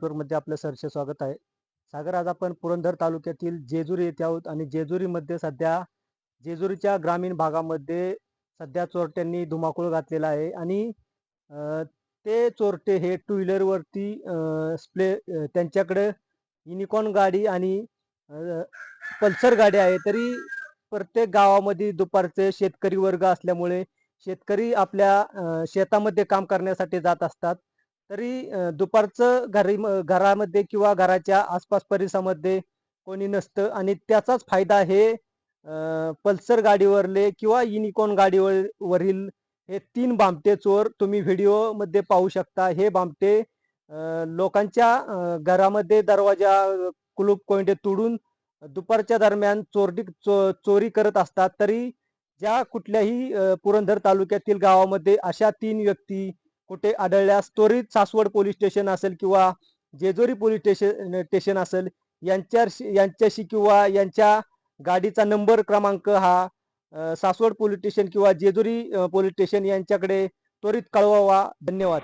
नेटवर्कमध्ये आपलं सरसे स्वागत आहे. सागर आज आपण पुरंदर तालुक्यातील जेजुरी येथे आहोत आणि जेजुरीमध्ये सध्या जेजुरीच्या ग्रामीण भागामध्ये सध्या चोरट्यांनी धुमाकूळ घातलेला आहे आणि ते चोरटे हे टू व्हीलरवरती स्प्ले त्यांच्याकडे युनिकॉर्न गाडी आणि पल्सर गाडी आहे. तरी प्रत्येक गावामध्ये दुपारचे शेतकरी वर्ग असल्यामुळे शेतकरी आपल्या शेतामध्ये काम करण्यासाठी जात असतात. तरी दुपारचं घरी घरामध्ये किंवा घराच्या आसपास परिसरामध्ये कोणी नसतं आणि त्याचाच फायदा हे पल्सर गाडीवरले किंवा युनिकॉन गाडीवर वरील हे तीन बामटे चोर तुम्ही व्हिडिओमध्ये पाहू शकता. हे बामटे लोकांच्या घरामध्ये दरवाजा कुलूप कोंडे तोडून दुपारच्या दरम्यान चोरडी चो, चोरी करत असतात. तरी ज्या कुठल्याही पुरंदर तालुक्यातील गावामध्ये अशा तीन व्यक्ती कुठे आढळल्यास त्वरित सासवड पोलीस स्टेशन असेल किंवा जेजुरी पोलीस स्टेशन स्टेशन असेल यांच्याशी यांच्याशी किंवा यांच्या गाडीचा नंबर क्रमांक हा सासवड पोलीस स्टेशन किंवा जेजुरी पोलीस स्टेशन यांच्याकडे त्वरित कळवावा. धन्यवाद.